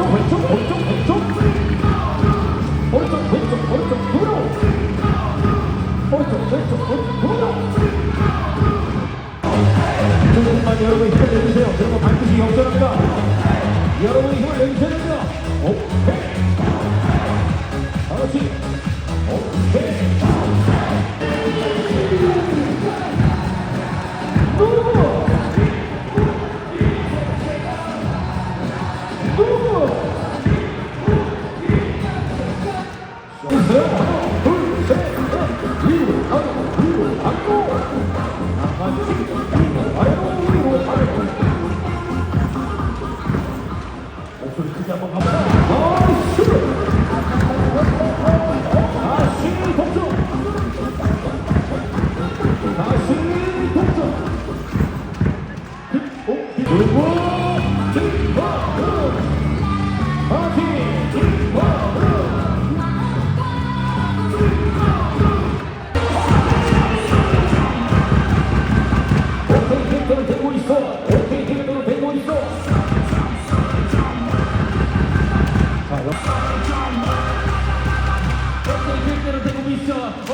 오른쪽 왼쪽 오른쪽 왼쪽. 오른쪽 왼쪽 오른쪽 뒤로. 오른쪽 왼쪽 오른쪽 뒤로. 조금만 여러분 소리 크게 한번 누구 Nice!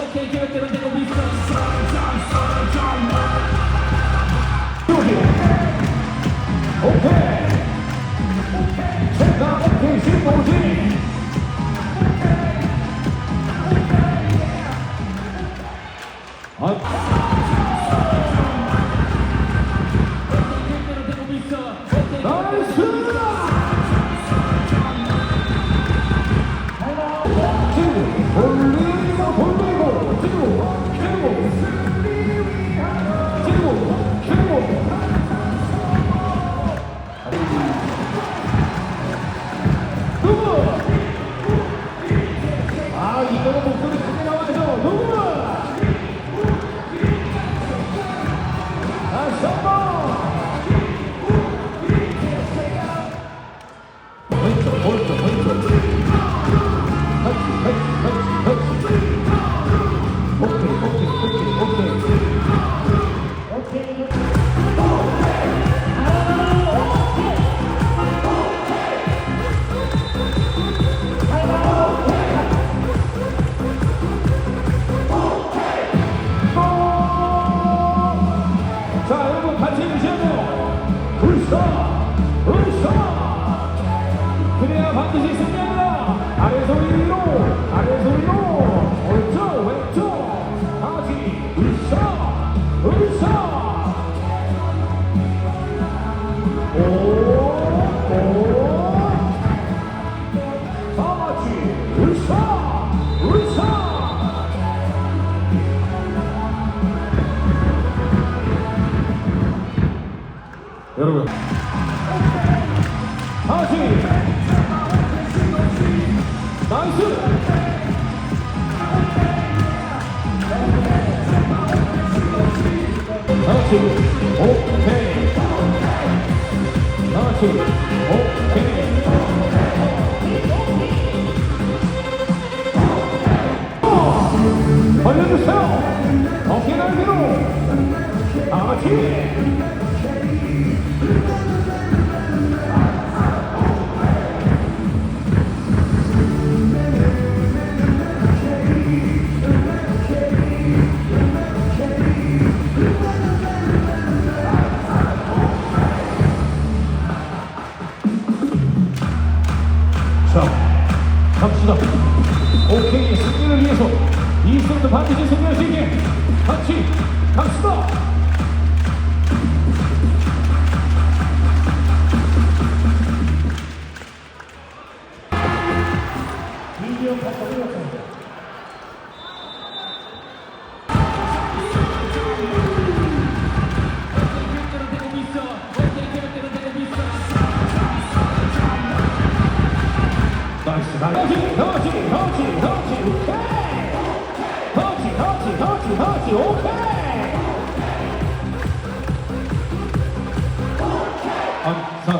아 오오 여러분 다시 나이스 다시 오케이 다시 오케이 벌려주세요 어깨 날개로 다같이 자, 갑시다. 오케이, 승리를 위해서 이 승도 반드시 승리할 수 있게 같이 갑시다. 미디어 바꿔 올렸습니다. タージ OK